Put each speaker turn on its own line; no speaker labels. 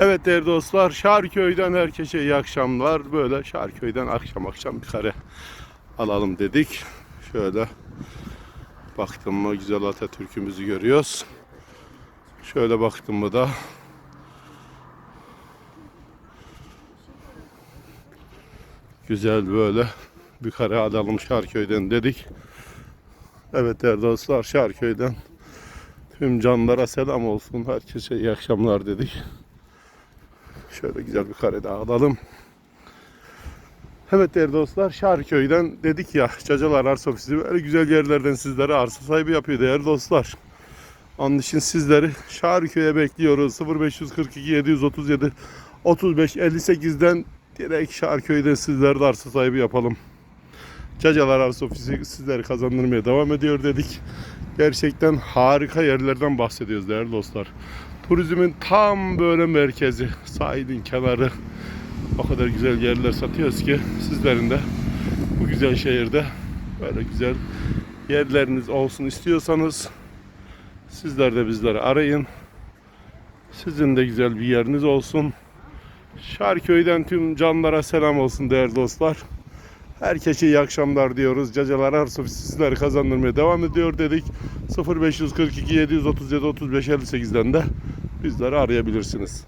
Evet değerli dostlar, Şarköy'den herkese iyi akşamlar. Böyle Şarköy'den akşam akşam bir kare alalım dedik. Şöyle baktım mı güzel Atatürk'ümüzü görüyoruz. Şöyle baktım mı da güzel böyle bir kare alalım Şarköy'den dedik. Evet değerli dostlar, Şarköy'den tüm canlara selam olsun. Herkese iyi akşamlar dedik. Şöyle güzel bir kare daha alalım. Evet değerli dostlar Şarköy'den dedik ya Cacalar Arsa Ofisi böyle güzel yerlerden sizlere arsa sahibi yapıyor değerli dostlar. Onun için sizleri Şarköy'e bekliyoruz. 0542 737 35 58'den direkt Şarköy'den sizlere de arsa sahibi yapalım. Cacalar Arsa Ofisi sizleri kazandırmaya devam ediyor dedik. Gerçekten harika yerlerden bahsediyoruz değerli dostlar. Turizmin tam böyle merkezi, sahilin kenarı. O kadar güzel yerler satıyoruz ki sizlerin de bu güzel şehirde böyle güzel yerleriniz olsun istiyorsanız sizler de bizleri arayın. Sizin de güzel bir yeriniz olsun. Şarköy'den tüm canlara selam olsun değerli dostlar. Herkese iyi akşamlar diyoruz. Cacalar Arsa Ofisi sizleri kazandırmaya devam ediyor dedik. 0542 737 35 58'den de bizleri arayabilirsiniz.